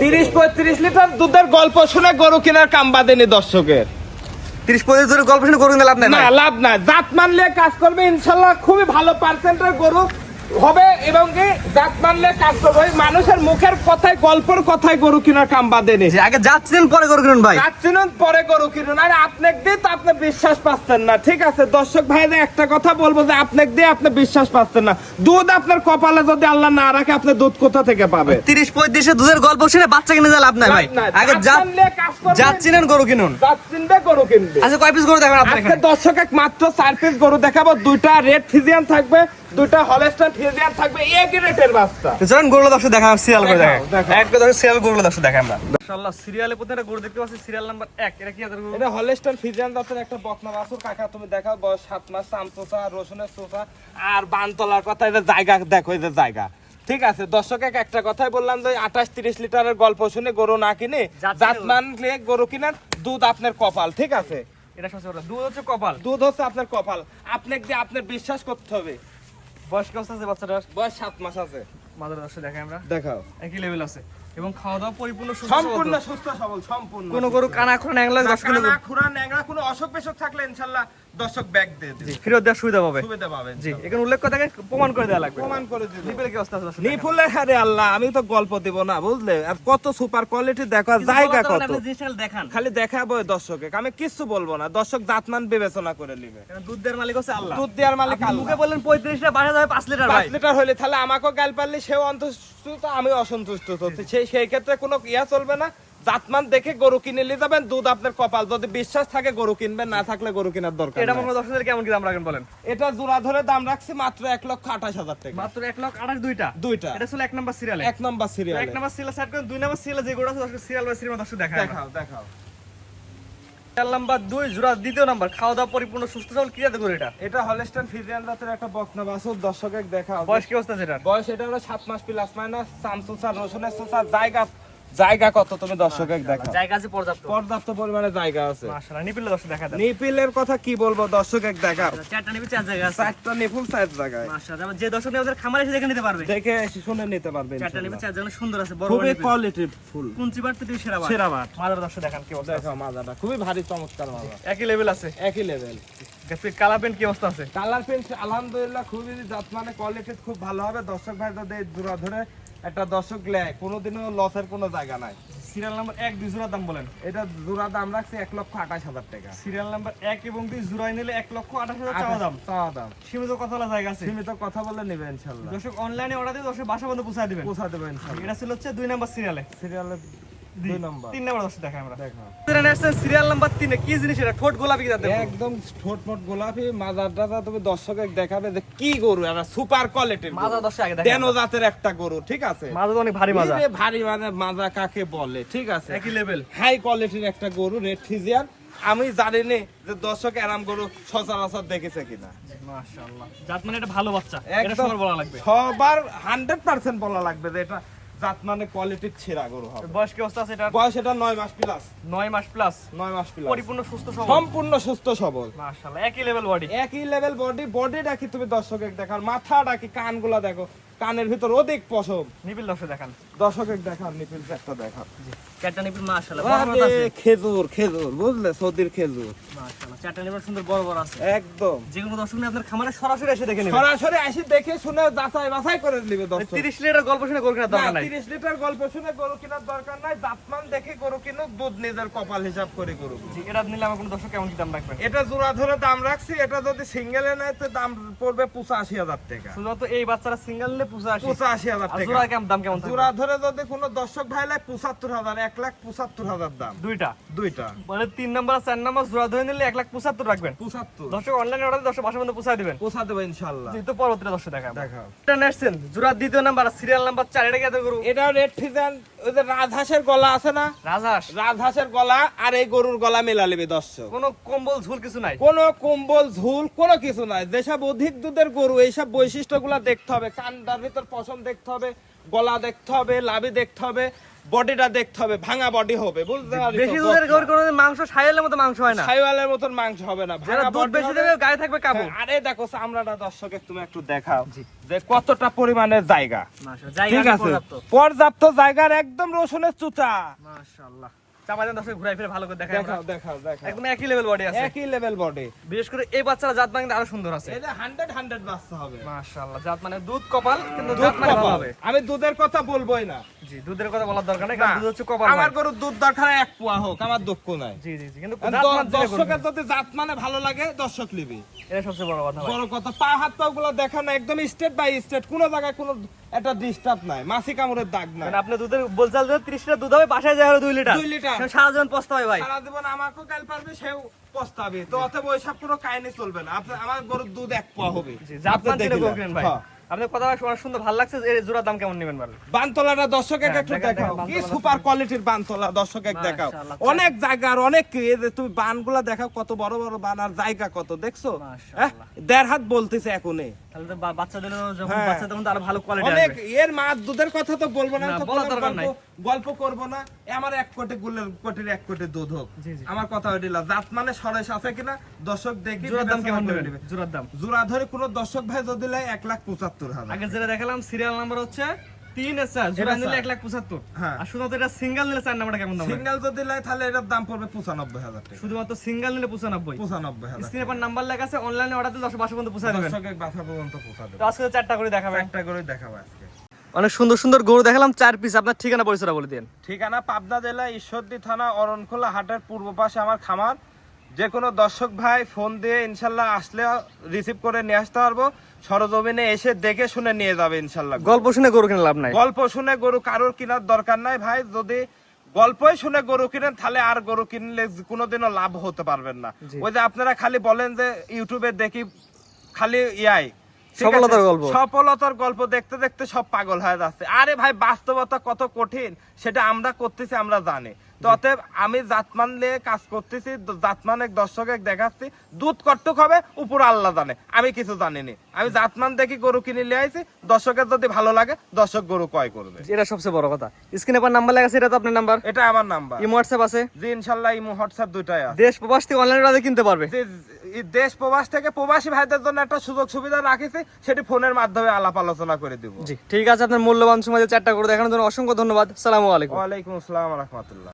তিরিশ পঁয়ত্রিশ লিটার দুধের গল্প শুনে গরু কেনার কাম বাঁধেনি দর্শকের। তিরিশ পঁয়ত্রিশ ধরে গল্প শুনে গরু কিনে লাভ নাই না লাভ না জাত মানলে কাজ করবে ইনশাল্লাহ খুবই ভালো পার্সেন্টের গরু হবে এবং কি জাত মানলে কাজ করবে। ওই মানুষের মুখের কথায় গল্পের কথায় গরু কেনার কাম বাঁধেনি যে আগে যাচ্ছেন পরে গরু কিনুন ভাই। যাচ্ছিলেন পরে গরু কিনুন। আর আপনাকে দিয়ে তো আপনি বিশ্বাস পাচ্ছেন না ঠিক আছে? দর্শক ভাইদের একটা কথা বলব যে আপনাকে দিয়ে আপনি বিশ্বাস পাচ্ছেন না। দুধ আপনার কপালে যদি আল্লাহ না রাখে আপনি দুধ কোথা থেকে পাবে তিরিশ পঁয়ত্রিশে দুধের গল্প শুনে বাচ্চা কিনে যা লাভ নাই ভাই। আগে। যাচ্ছিলেন গরু কিনুন। চিনবে গরু কিনবে আচ্ছা কয় পিস গরু দেখবেন আপনার দর্শক এক মাত্র চার পিস গরু দেখাবো। দুইটা রেড ফিজিয়ান থাকবে। দুইটা হলেস্টান ফিজিয়ান থাকবে এক রেটের বাচ্চা? তো চলুন গরুগুলো দর্শক দেখা সিরিয়াল করে দেখা। এক দর্শক সিরিয়াল গরুগুলো দর্শক দেখা আমরা। মাশাআল্লাহ সিরিয়ালে প্রতি একটা গরু দেখতে পাচ্ছি সিরিয়াল নাম্বার এক। এটা কি জাতের গরু? এটা হলেস্টার ফিজিয়ান জাতের একটা বকনা বাছুর। কাকা তুমি দেখাও বয়স সাত মাস চামচোচা রসুনের আর বানতলার কথা এটা জায়গা দেখো এই যে জায়গা। ঠিক আছে দর্শক এক একটা কথাই বললাম যে আঠাশ তিরিশ লিটারের গল্প শুনে গরু না কিনে জাত জাত চিনে মানলে গরু কিনেন দুধ আপনার কপাল ঠিক আছে? এটা সবচেয়ে দুধ হচ্ছে কপাল। দুধ হচ্ছে আপনার কপাল। আপনাকে দিয়ে আপনার বিশ্বাস করতে হবে। বয়স কত আছে বাচ্চাটার? বয়স সাত মাস আছে। মাদার দর্শক দেখাই আমরা। দেখাও। একই লেভেল আছে। এবং খাওয়া দাওয়া পরিপূর্ণ সুস্থ সম্পূর্ণ সুস্থ সবল সম্পূর্ণ কোনো গরু কানা এখন ন্যাংলা কানা, খুরা, ন্যাংরা, কোনো অসুখ বিসুখ থাকলে ইনশাল্লাহ দর্শক ব্যাগ দিয়ে দিবে। ফেরত দেওয়ার সুবিধা পাবে। সুবিধা পাবেন জি এখানে উল্লেখ করে থাকে প্রমাণ করে দেওয়া লাগবে। প্রমাণ করে দিবে। নিপেল কি অবস্থা আছে নিপুলের হারে আল্লাহ আমি তো গল্প দিব না বুঝলে? আর কত সুপার কোয়ালিটি দেখো জায়গা কত? দেখান। খালি দেখাবো দর্শকে আমি কিছু বলব না। দর্শক জাতমান বিবেচনা করে নিবে। দুধ দেওয়ার মালিক হচ্ছে আল্লাহ। দুধ দেওয়ার মালিক আপনি আল্লাহ। মুখে বললেন পঁয়ত্রিশটা বাসা যাবে পাঁচ লিটার পাঁচ ভাই লিটার হলে তাহলে আমাকেও গাল পারলে সেও অসন্তুষ্ট আমি অসন্তুষ্ট হচ্ছি। সেই সেই ক্ষেত্রে কোনো ইয়া চলবে না। জাতমান দেখে গরু কিনে নিয়ে যাবেন দুধ আপনার কপাল। যদি বিশ্বাস থাকে গরু কিনবেন না থাকলে গরু কেনার দরকার এটা। মনে দর্শকদের কেমন কি দাম রাখেন বলেন? এটা জোড়া ধরে দাম রাখছি মাত্র এক লক্ষ আঠাশ হাজার টাকা। মাত্র এক লাখ আঠাশ দুইটা? দুইটা। এটা ছিল এক নাম্বার সিরিয়ালে এক নম্বর সিরিয়াল এক নাম্বার সিরিয়াল সাইড করেন দুই নাম্বার সিরিয়াল যে গোটা আছে সিরিয়াল বাই সিরিয়াল দর্শক দেখায় দেখাও দেখাও। সিরিয়াল নাম্বার দুই জোড়া দ্বিতীয় নাম্বার খাওয়া দাওয়া পরিপূর্ণ সুস্থ সবল কি জাতের গরু এটা। এটা হলস্টাইন ফিজিয়ান জাতের একটা বকনা বাছুর দর্শকের দেখাও। বয়স কি অবস্থা এটার বয়স এটা হলো সাত মাস প্লাস মাইনাস সামসুসার রসুনের সুসার জায়গা জায়গা কত তুমি দর্শকের দেখাও। জায়গা আছে পর্যাপ্ত। পর্যাপ্ত পরিমাণে জায়গা আছে। মাশাআল্লাহ নিপিলে দর্শক দেখা নিপিলের কথা কি বলব দর্শকের দেখাও। চারটা নিপি চার জায়গা আছে। চারটা নিপুল জায়গায়। মাশাআল্লাহ যে দর্শক আমাদের খামারে এসে দেখে নিতে পারবে। দেখে এসে শুনে নিতে পারবেন চারটা চার জায়গা সুন্দর আছে বড় খুবই কোয়ালিটি ফুল। কুঞ্চি সেরা বাট সেরা বাট মাদার দর্শক দেখান কি অবস্থা দেখো মাজাটা খুবই ভারী চমৎকার মাজা একই লেভেল আছে। একই লেভেল কালার পেন্ট কি অবস্থা আছে? কালার পেন্ট আলহামদুলিল্লাহ খুবই যত্নে কোয়ালিটি খুব ভালো হবে। দর্শক ভাই যদি এই জোড়া ধরে একটা দর্শক লেয় কোনোদিনও লসের কোনো জায়গা নাই। সিরিয়াল নাম্বার এক দুই জোড়া দাম বলেন। এটা জোড়া দাম রাখছে এক লক্ষ আঠাশ হাজার টাকা। সিরিয়াল নাম্বার এক এবং দুই জোড়াই নিলে এক লক্ষ আঠাশ হাজার চাওয়া দাম। চাওয়া দাম। সীমিত কথা বলা জায়গা আছে। সীমিত কথা বলে নেবে ইনশাল্লাহ। দর্শক অনলাইনে অর্ডার দিয়ে দর্শক বাসা বন্ধ পৌঁছায় দেবেন। পোষা দেবেন এটা ছিল হচ্ছে দুই নাম্বার সিরিয়ালে। সিরিয়ালের দুই নম্বর। তিন নাম্বার দর্শক দেখাই আমরা। দেখো সিরিয়াল নাম্বার তিনে কি জিনিস এটা? ঠোঁট গোলাপি কি একদম ঠোঁট মোট গোলাপি মাজার টাজা তুমি দর্শকের দেখাবে যে কি গরু একটা সুপার কোয়ালিটির মাজা দর্শক আগে দেখেন। তেনো জাতের একটা গরু ঠিক আছে? মাজা অনেক ভারী মাজা ভারী মানে মাজা কাকে বলে ঠিক আছে? একই লেভেল হাই কোয়ালিটির একটা গরু রেড ফিজিয়ান আমি জানি নে যে দর্শক এরাম গরু সচরাচর দেখেছে কিনা। মাশাআল্লাহ। জাত মানে এটা ভালো বাচ্চা। এটা একদম সবার বলা লাগবে। সবার হান্ড্রেড পার্সেন্ট বলা লাগবে যে এটা জাত মানে কোয়ালিটির ছেঁড়া গরু হবে। বয়স কি অবস্থা সেটা বয়স এটা নয় মাস প্লাস নয় মাস প্লাস নয় মাস প্লাস পরিপূর্ণ সুস্থ সবল? সম্পূর্ণ সুস্থ সবল। মাশাআল্লাহ একই লেভেল বডি একই লেভেল বডি বডি রাখি তুমি দর্শকের দেখার মাথাটা কি কানগুলা দেখো। কানের ভিতর অধিক পশম। নিপিল দর্শক দেখান। দর্শকের দেখার নিপিল একটা দেখার চারটা নিপিল মাশাআল্লাহ বড় বড় আছে। আরে, খেজুর খেজুর বুঝলে? সৌদির খেজুর। মাশাআল্লাহ চারটা নিপিল সুন্দর বড় বড় আছে। একদম। যে কোনো দর্শক আপনার খামারে সরাসরি এসে দেখে নেবেন সরাসরি আসি দেখে শুনে যাচাই বাছাই করে নিবে দর্শক। 30 লিটার গল্প শুনে গরু কেনার দরকার নাই। তিরিশ লিটার গল্প শুনে গরু কেনার দরকার নাই। দাঁতমান দেখে গরু কিনো দুধ নিজের কপাল হিসাব করে গরু জি, এটা নিলে আমার কোনো দর্শক কেমন কি দাম রাখবেন এটা জোড়া ধরে দাম রাখছি এটা যদি সিঙ্গেলে নেয় তো দাম পড়বে পঁচাশি হাজার টাকা। শুধুমাত্র এই বাচ্চারা সিঙ্গেল পঁচাশি। হাজার টাকা। দাম কেমন জোড়া ধরে যদি কোনো দর্শক ভাই লাই পঁচাত্তর হাজার এক লাখ পঁচাত্তর হাজার দাম। দুইটা? দুইটা। মানে তিন নাম্বার আর চার নাম্বার জোড়া ধরে নিলে এক লাখ পঁচাত্তর রাখবেন? পঁচাত্তর। দর্শক অনলাইন অর্ডার দর্শক বাসা বন্ধ পৌঁছায় দিবেন। পোষা দেবেন ইনশাল্লাহ যেহেতু পরবর্তীতে দর্শক দেখাবো। দেখাও। এটা নেসছেন জোড়া দ্বিতীয় নাম্বার সিরিয়াল নাম্বার চার এটা কি এটাও রেড ফিজান ওই যে রাজহাঁসের গলা আছে না? রাজহাঁস? রাজহাঁসের গলা আর এই গরুর গলা মেলা নেবে দর্শক। কোনো কম্বল ঝুল কিছু নাই? কোনো কম্বল ঝুল কোনো কিছু নাই। যেসব অধিক দুধের গরু এইসব বৈশিষ্ট্যগুলো দেখতে হবে। কান্ডার ভিতর পশম দেখতে হবে গলা দেখতে হবে লাভি দেখতে হবে। বডিটা দেখতে হবে ভাঙা বডি হবে বুঝতে পারছ বেশি দুধের গরু কোনো মাংস মতো মাংস হয় না। মতন মাংস হবে না ভাঙা দুধ বেশি। দেবে গায়ে থাকবে কাবু। হ্যাঁ, আরে দেখো চামড়াটা দর্শকে তুমি একটু দেখাও যে কতটা পরিমাণের জায়গা। ঠিক আছে? পর্যাপ্ত জায়গার একদম রসুনের চুচা। মাশাআল্লাহ। চাপা দেন দর্শক ঘুরাই ফিরে ভালো করে দেখাই দেখাও দেখাও দেখাও। একদম একই লেভেল বডি আছে। একই লেভেল বডি বিশেষ করে এই বাচ্চারা জাত মানে আরও সুন্দর আছে। এটা হান্ড্রেড হান্ড্রেড বাচ্চা হবে। মাশাআল্লাহ জাত মানে দুধ কপাল কিন্তু জাত মানে ভালো হবে। আমি দুধের কথা বলবোই না। জি দুধের কথা বলার দরকার নেই কারণ দুধ হচ্ছে কপাল আমার। গরুর দুধ দরকার এক পোয়া হোক আমার দুঃখ নাই। জি জি জি কিন্তু আর জাত দ- মান। দর্শকের যদি জাত মানে ভালো লাগে দর্শক নিবি। এটা সবচেয়ে বড় কথা বড় কথা পা হাত পা গুলো দেখানো একদম স্টেট বাই স্টেট কোনো জায়গায় কোনো ডিস্টার্ব নাই মাসি কামড়ের দাগ নাই মানে আপনি দুধের বলচাল যে 30 লিটার দুধ হবে বাসায় যায় হলো 2 লিটার লিটার। সারা জীবন পস্তা হয় ভাই সারা জীবন আমাকেও কাল পারবে সেও পস্তাবে তো অতএব ওইসব কোনো কাহিনী চলবে না আপনার আমার গরুর দুধ এক পোয়া হবে জি জাত আপনি দিলে দেখিলেন। করবেন ভাই হ্যাঁ। আপনার কথা অনেক সুন্দর ভালো লাগছে এর জোড়ার দাম কেমন নেবেন বলেন বানতলাটা দর্শক হ্যাঁ, একটু দেখাও কি সুপার কোয়ালিটির বানতলা দর্শক এক দেখাও। অনেক জায়গার অনেক তুমি বানগুলা দেখাও কত বড় বড় বান আর জায়গা কত দেখছ। হ্যাঁ? দেড় হাত বলতেছে এখনই বাচ্চাদের যখন হ্যাঁ। বাচ্চা তখন আরও ভালো কোয়ালিটি অনেক এর মা দুধের কথা তো বলব না না, তো বলার কোনো দরকার নাই। গল্প- করব না আমার এক কোটি গুলের কোটির এক কোটি দুধ হোক। আমার কথা হইল জাত মানে সরেস আছে কিনা দর্শক দেখি জোড়ার দাম কেমন বিবেচনা নেবে। জোড়ার দাম জোড়া ধরে কোন দর্শক ভাই যদি লাই এক লাখ পঁচাত্তর হাজার আগে যেটা দেখালাম সিরিয়াল নাম্বার হচ্ছে তিন স্যার জোড়া নিলে এক লাখ পঁচাত্তর। হ্যাঁ। আর শুধুমাত্র এটা সিঙ্গেল নিলে চার নাম্বারটা কেমন দাম? সিঙ্গেল যদি লাই তাহলে এটার দাম পড়বে পঁচানব্বই হাজার টাকা। শুধুমাত্র সিঙ্গেল নিলে পঁচানব্বই। পঁচানব্বই হাজার স্ক্রিনে পর নাম্বার লেখা আছে অনলাইনে অর্ডার দিলে দশ বাসা পর্যন্ত পৌঁছে দেবেন। দর্শকের বাসা পর্যন্ত পৌঁছা দেবে আজকে চারটা করে একটা করে দেখাবো আজকে। অনেক সুন্দর সুন্দর গরু দেখালাম চার পিস আপনার ঠিকানা পরিচয়টা বলে দিন। ঠিকানা পাবনা জেলা ঈশ্বরদী থানা অরণখোলা হাটের পূর্ব পাশে আমার খামার। যে কোনো দর্শক ভাই ফোন দিয়ে ইনশাল্লাহ আসলে রিসিভ করে নিয়ে আসতে পারব। সরজমিনে এসে দেখে শুনে নিয়ে যাবে ইনশাল্লাহ গল্প শুনে গরু কিনে লাভ নাই? গল্প শুনে গরু কারোর কেনার দরকার নাই ভাই। যদি গল্পই শুনে গরু কিনেন তাহলে আর গরু কিনলে কোনোদিনও লাভ হতে পারবেন না। ওই যে আপনারা খালি বলেন যে ইউটিউবে দেখি খালি ইয়াই। ঠিক সফলতার গল্প। সফলতার গল্প দেখতে দেখতে সব পাগল হয়ে যাচ্ছে। আরে ভাই বাস্তবতা কত কঠিন সেটা আমরা করতেছি আমরা জানি। তো অতএব আমি জাতমান নিয়ে কাজ করতেছি জাতমান এক দর্শক এক দেখাচ্ছি দুধ কটুক হবে উপর আল্লাহ জানে আমি কিছু জানিনি। আমি জাতমান দেখি গরু কিনে নিয়ে আইছি দর্শকের যদি ভালো লাগে দর্শক গরু ক্রয় করবে। এটা সবচেয়ে বড় কথা। স্ক্রিনে পর নাম্বার লেখা আছে এটা তো আপনার নাম্বার এটা আমার নাম্বার ইমো হোয়াটসঅ্যাপ আছে? জি ইনশাল্লাহ ইমো হোয়াটসঅ্যাপ দুইটাই আছে। দেশ প্রবাস থেকে অনলাইনে অর্ডার কিনতে পারবে? এই দেশ প্রবাস থেকে প্রবাসী ভাইদের জন্য একটা সুযোগ সুবিধা রাখিছি সেটি ফোনের মাধ্যমে আলাপ আলোচনা করে দিব। জি ঠিক আছে আপনার মূল্যবান সময় চারটা করে দেখানোর জন্য অসংখ্য ধন্যবাদ। সালামু আলাইকুম। ওয়ালাইকুম আসসালাম রহমতুল্লাহ।